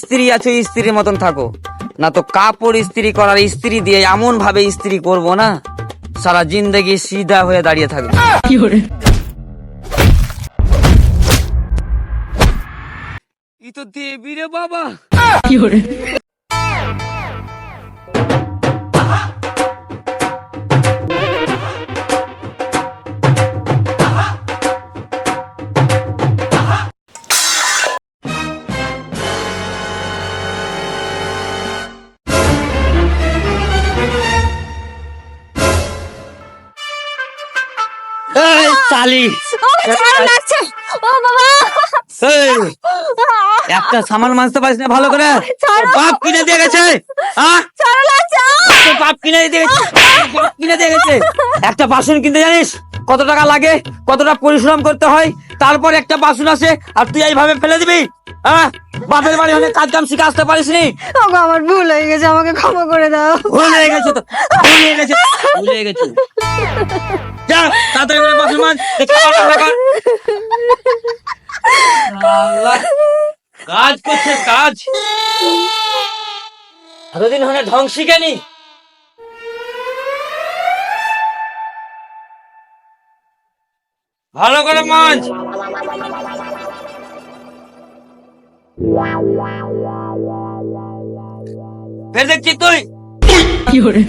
স্ত্রী আছো স্ত্রীর মতন থাকো। না তো কাপড় স্ত্রী করার স্ত্রী দিয়ে এমন ভাবে স্ত্রী করব না। সারা জিন্দগি সিধা হয়ে দাঁড়িয়ে থাকবে। ই তো দেবী রে বাবা। শালি ও বাবা। একটা সামান মানতে পারিস না ভালো করে। বাপ কিনে দিয়ে গেছে। বাপ কিনে দিয়ে গেছে। বাপ কিনে দিয়ে গেছে। একটা বাসন কিনতে জানিস? কত টাকা লাগে? কতটা পরিশ্রম করতে হয়? তারপর একটা বাসন আসে আর তুই এইভাবে ফেলে দিবি? হ্যাঁ বাপের বাড়ি হলে কাজ কাম শিখে আসতে পারিস নি? আমার ভুল হয়ে গেছে আমাকে ক্ষমা করে দাও। ভুল হয়ে গেছে তো। ভুল হয়ে গেছে। ভুল হয়ে গেছে। যা তাড়াতাড়ি করে বাসন মাছ কাজ করছে কাজ। এতদিন হলে ঢং শিখেনি? ভালো করে মাছ। ফের দেখছি তুই? কাজ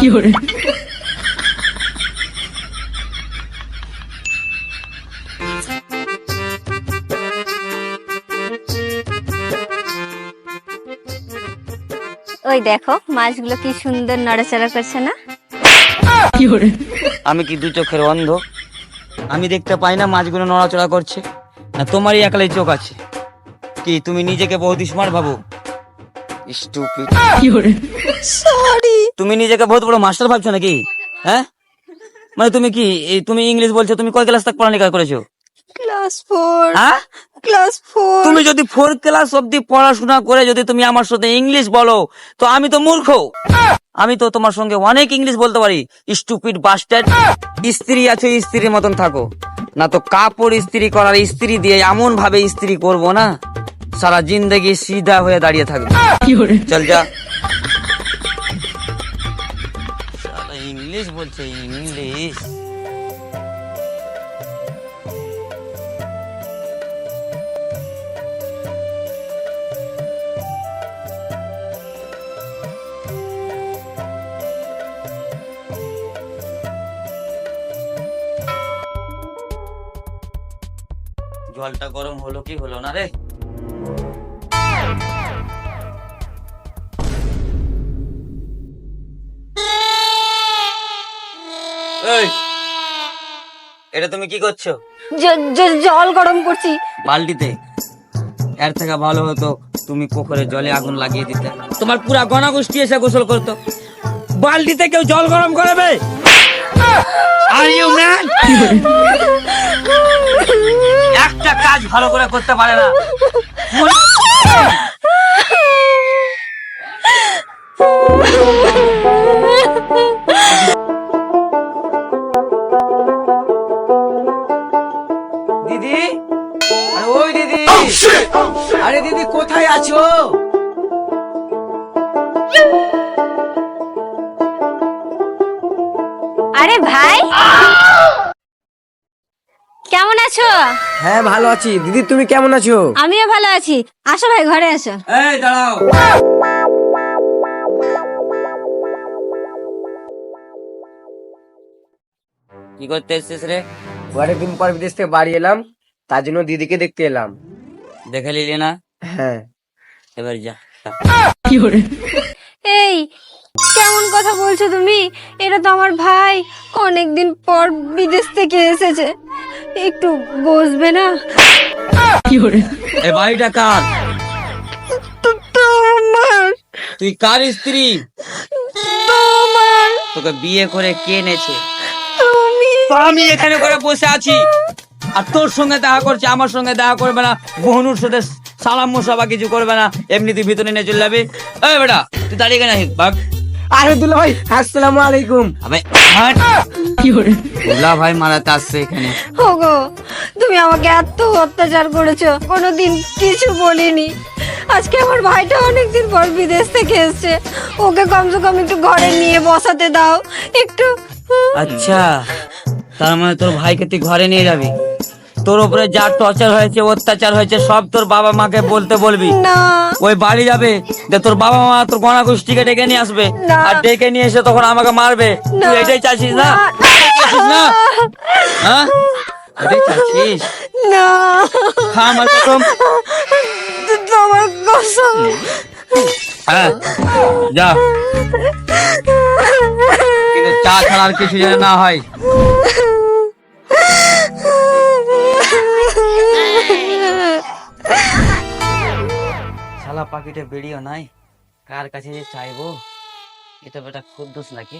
ওই দেখো মাছগুলো কি সুন্দর নড়াচড়া করছে না? আমি কি দু চোখের অন্ধ? আমি দেখতে পাই না মাছগুলো নড়াচড়া করছে। না তোমারই একলাই চোখ আছে। কি তুমি নিজেকে বহুত স্মার্ট ভাবো? Stupid. তুমি নিজেকে বহুত বড় মাস্টার ভাবছ নাকি? হ্যাঁ? মানে তুমি কি তুমি ইংলিশ বলছো তুমি কয় ক্লাস তক পড়ালেখা করেছ? ক্লাস ফোর হ্যাঁ? ক্লাস ফোর তুমি যদি ফোর ক্লাস অব্দি পড়াশোনা করে যদি তুমি আমার সাথে ইংলিশ বলো তো আমি তো মূর্খ। আমি তো তোমার সঙ্গে অনেক ইংলিশ বলতে পারি। স্টুপিড বাস্টার্ড স্ত্রী আছো স্ত্রীর মতন থাকো। না তো কাপড় ইস্ত্রি করার স্ত্রী দিয়ে এমন ভাবে স্ত্রী করব না। সারা জিন্দগি সিধা হয়ে দাঁড়িয়ে থাকবে। চল যা। বলছে ইংলিশ জলটা গরম হলো কি হলো না রে? এই এটা তুমি কি করছ? জল গরম করছি। বালতিতে। এর থেকে ভালো হতো তুমি পুকুরে জলে আগুন লাগিয়ে দিতে। তোমার পুরা গণগোষ্ঠী এসে গোসল করতো। বালতিতে কেউ জল গরম করবে? আর ইউ ম্যান একটা কাজ ভালো করে করতে পারে না। দিদি ওই দিদি। আরে দিদি কোথায় আছো? আরে ভাই। কেমন আছো? হ্যাঁ ভালো আছি। দিদি তুমি কেমন আছো? আমিও ভালো আছি। আসো ভাই ঘরে আসো। এই দাঁড়াও। কি করতে এসছিস রে? অনেকদিন পর বিদেশ থেকে বাড়ি এলাম। তার জন্য দিদিকে দেখতে এলাম। দেখে নিলি না? হ্যাঁ। এবার যা এই কেমন কথা বলছো তুমি? এটা তো আমার ভাই। অনেকদিন পর বিদেশ থেকে এসেছে। একটু বসবে না? বাড়িটা কার? তো- তোমার তুই কার স্ত্রী? তোমার তোকে বিয়ে করে কে এনেছে? তুমি আমি এখানে করে বসে আছি। আর তোর সঙ্গে দেখা করছে আমার সঙ্গে দেখা করবে না। বহনুর সাথে সালাম মুসাফা কিছু করবে না। এমনি তুই ভিতরে নিয়ে চলে যাবি। এই বেটা তুই দাঁড়িয়ে কেন বাঘ আরে দুলা ভাই আসসালামু আলাইকুম। আবে হাট। দুলা ভাই মারাতে আসছে এখানে। ওগো তুমি আমাকে এত অত্যাচার করেছ কোনোদিন কিছু বলিনি। আজকে আমার ভাইটা অনেকদিন পর বিদেশ থেকে এসছে। ওকে কমসে কম একটু ঘরে নিয়ে বসাতে দাও একটু আচ্ছা তার মানে তোর ভাইকে তুই ঘরে নিয়ে যাবি? তোর উপরে যা টর্চার হয়েছে অত্যাচার হয়েছে সব তোর বাবা মাকে বলতে বলবি। না। ওই বাড়ি যাবে যে তোর বাবা মা তোর গণা গোষ্ঠীকে ডেকে নিয়ে আসবে আর ডেকে নিয়ে এসে তখন আমাকে মারবে। তুই এটাই চাচ্ছিস না? না। হ্যাঁ? এটাই চাচ্ছিস না। আমার কসম। তোমার কসম। হ্যাঁ যা। কিন্তু চা ছাড়া আর কিছু যেন না হয়। শালা পাখিটা বেরিয়েও নাই। কার কাছে যে চাইব? এটা বেটা খুদ্দুস নাকি?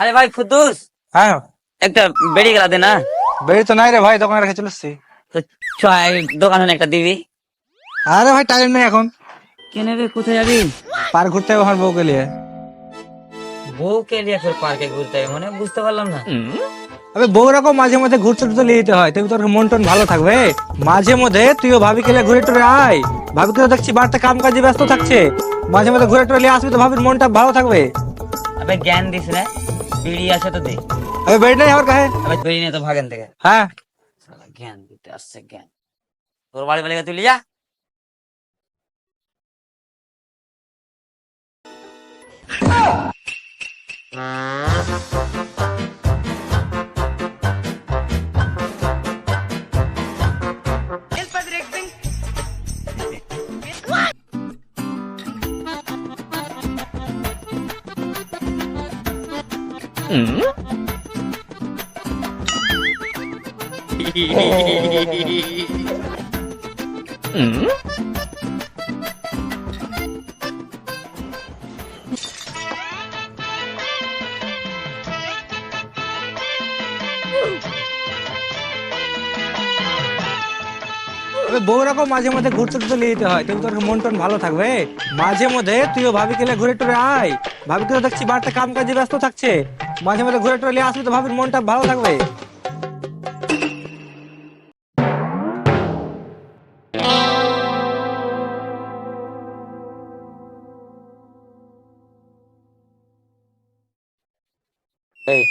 আরে ভাই খুদ্দুস! হ্যাঁ। একটা বেরিয়ে গেলা দে না। বেরিয়ে তো নাই রে ভাই দোকানে রেখে চলে এসছি। দোকানে একটা দিবি। আরে ভাই টাইম নেই এখন। কেনে রে কোথায় যাবি? পার ঘুরতে হবে আমার বউকে নিয়ে। বউকে নিয়ে ফের পার্কে ঘুরতে হবে মানে বুঝতে পারলাম না। আবে বউ রকম মাঝে মধ্যে ঘুরতে টুরতে নিয়ে যেতে হয় তবে তোর মন টন ভালো থাকবে। মাঝে মধ্যে তুইও ভাবি খেলে ঘুরে টুরে আয়। ভাবি তো দেখছি বাড়িতে কাম কাজে ব্যস্ত থাকছে। মাঝে মধ্যে ঘুরে টুরে নিয়ে আসবি তো ভাবির মনটা ভালো থাকবে। আবে জ্ঞান দিস না বিড়ি আছে তো দে। আবে বেড়ে নাই আমার কাছে। আবে বিড়ি নিয়ে তো ভাগেন থেকে। হ্যাঁ। শালা জ্ঞান দিতে আসছে জ্ঞান। তোর বাড়ি বাড়ি তুই লিয়া। আবে বউ রকম মাঝে মধ্যে ঘুরতে টুরতে নিয়ে যেতে হয়, তবে তোর মন টন ভালো থাকবে। মাঝে মধ্যে তুইও ভাবি কেলে ঘুরে টুরে আয়। ভাবি তো দেখছি বাড়িতে কাম কাজে ব্যস্ত থাকছে। মাঝে মধ্যে ঘুরে টুরে নিয়ে আসবি তো ভাবির মনটা ভালো থাকবে। এই।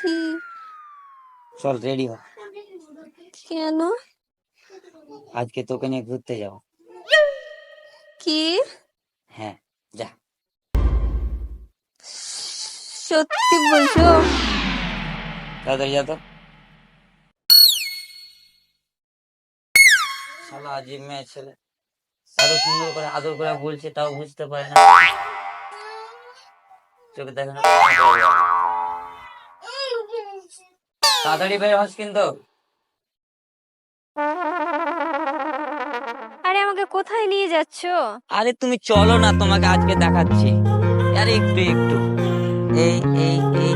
কি? চল রেডি হ। কেন? আজকে তোকে নিয়ে ঘুরতে যাব। কি? হ্যাঁ যা। সত্যি বলছো? তাড়াতাড়ি যা তো। শালা আজিব মেয়ে ছেলে। এত সুন্দর করে আদর করে বলছে তাও বুঝতে পারে না। চোখে দেখে না। তাড়াতাড়ি বের হস কিন্তু। আরে আমাকে কোথায় নিয়ে যাচ্ছো? আরে তুমি চলো না তোমাকে আজকে দেখাচ্ছি। আরে একটু একটু। এই এই এই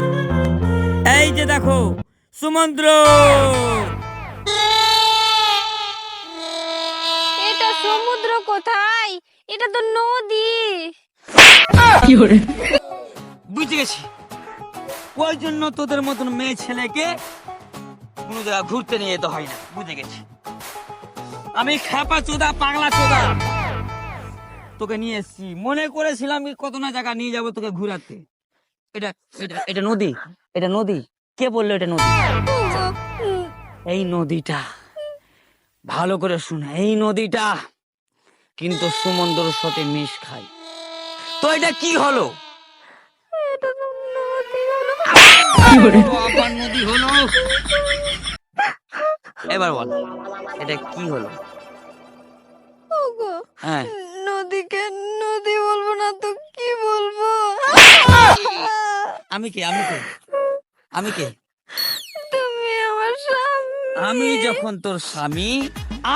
এই যে দেখো সমুদ্র এটা সমুদ্র কোথায়? এটা তো নদী। বুঝে গেছি। ওই জন্য তোদের মতন মেয়ে ছেলেকে কোনো জায়গা ঘুরতে নিয়ে যেতে হয় না। বুঝে গেছি। আমি খাপা চোদা পাগলা চোদা। তোকে নিয়ে এসছি। মনে করেছিলাম কি কত না জায়গা নিয়ে যাব তোকে ঘুরাতে। এটা এটা এটা নদী এটা নদী। কে বলল এটা নদী? এই নদীটা। ভালো করে শুনে এই নদীটা। কিন্তু সমুদ্রের সাথে মিশ খায়। তো এটা কি হলো? নদী এবার বল এটা কি হলো? হ্যাঁ। নদীকে নদী বলব না তো কি বলব আমি কে? আমি কে? আমি কে? তুমি আমার স্বামী। আমি যখন তোর স্বামী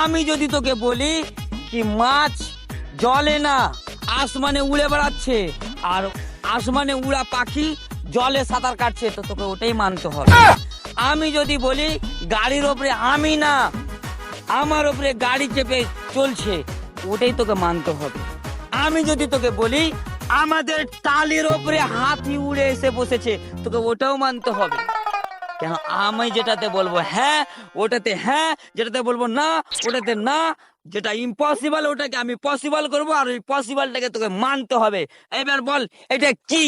আমি যদি তোকে বলি কি মাছ জলে না আসমানে উড়ে বেড়াচ্ছে আর আসমানে উড়া পাখি জলে সাঁতার কাটছে তো তোকে ওটাই মানতে হবে। আমি যদি বলি গাড়ির ওপরে আমি না আমার ওপরে গাড়ি চেপে চলছে ওটাই তোকে মানতে হবে। আমি যদি তোকে বলি আমাদের টালির ওপরে হাতি উড়ে এসে বসেছে। তোকে ওটাও মানতে হবে। কেন? আমি যেটাতে বলব হ্যাঁ ওটাতে হ্যাঁ যেটাতে বলব না ওটাতে না যেটা ইম্পসিবল ওটাকে আমি পসিবল করব আর ওই পসিবলটাকে তোকে মানতে হবে। এবার বল এটা কি?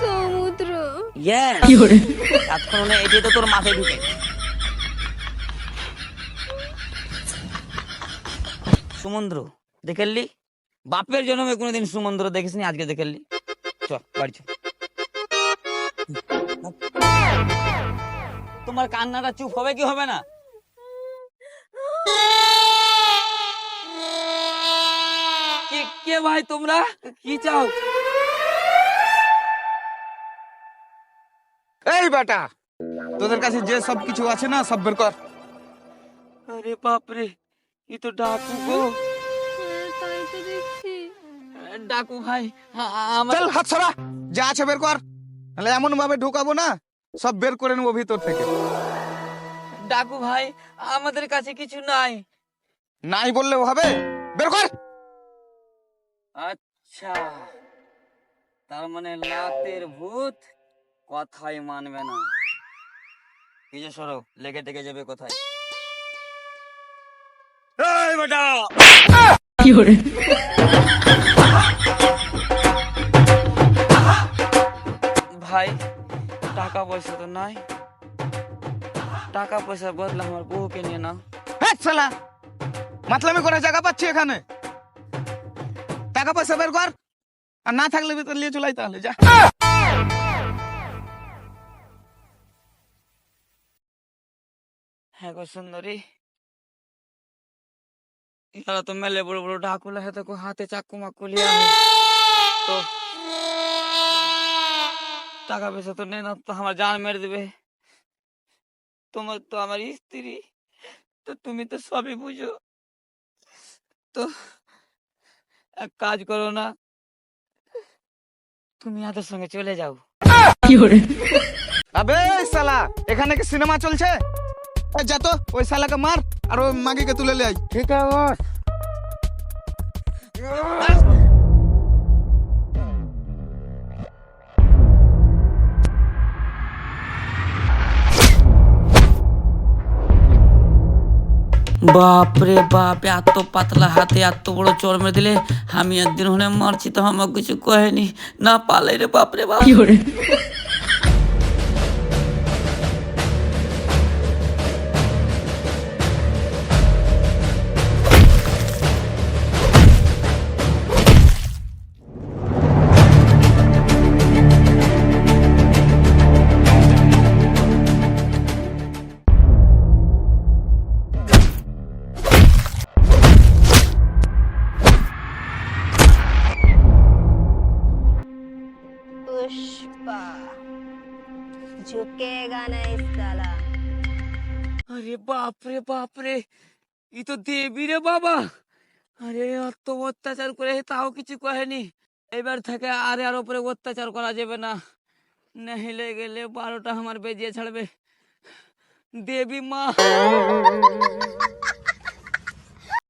সমুদ্র. এতক্ষণ এটাই তো তোর মাথায় ঢুকে। সমুদ্র দেখেলি বাপের জন্মে কোনোদিন সমুদ্র দেখিসনি আজকে দেখেলি চ বাড়ি চ তোমার কান্নাটা চুপ হবে কি হবে না? কে ভাই তোমরা? কি চাও? এই বেটা তোদের কাছে যে সব কিছু আছে না সব বের কর। আরে বাপরে ই তো ডাকু গো। ডাকু ভাই। আমার চল হাত ছড়া যা আছে বের কর। নাহলে এমন ভাবে ঢুকাবো না সব বের করে নেব ভিতর থেকে। ডাকু ভাই আমাদের কাছে কিছু নাই। নাই বললেও হবে? বের কর। আচ্ছা। তার মানে লাতের ভূত কথাই মানবে না। এই যে সরো লেগে টেগে যাবে কোথায়? এই বেটা! ভাই টাকা পয়সা তো নাই। টাকা পয়সা বদলে আমার বউকে নিয়ে নাও। হ্যাঁ শালা! মাতলামি করে জায়গা পাচ্ছি এখানে। টাকা পয়সা বের কর। আর না থাকলে ভিতর নিয়ে চলাই তাহলে যা। হ্যাঁ গো সুন্দরী ইয়ারা তো মেলে বড় বড় ঢাকুলা হাতে কো হাতে চাকু মাকু লিয়া है। তো টাকা পয়সা তো নেই না তো আমার জান মেরে দেবে। তোমার তো আমার স্ত্রী তো তুমি তো সবই বুঝো। তো এক কাজ করো না তুমি হাতের সঙ্গে চলে যাও। কি আবে শালা এখানে কি সিনেমা চলছে? যা তো ওই শালাকে মার আর ওই মাগিকে তুলে লে আই ঠিক আছে বাপরে বাপ এত পাতলা হাতে এত বড় চর মেরে দিলে আমি একদিন হলে মারছি তো আমার কিছু কহেনি। না পালাই রে বাপরে বাপ। पुष्पा झुकेगा नहीं साला আরে বাপরে বাপরে ই তো দেবী রে বাবা আরে অত অত্যাচার করে তাও কিছু কহেনি এবার থেকে আরে আর উপরে অত্যাচার করা যাবে না নহিলে গেলে বারোটা আমার বেজিয়ে ছাড়বে দেবী মা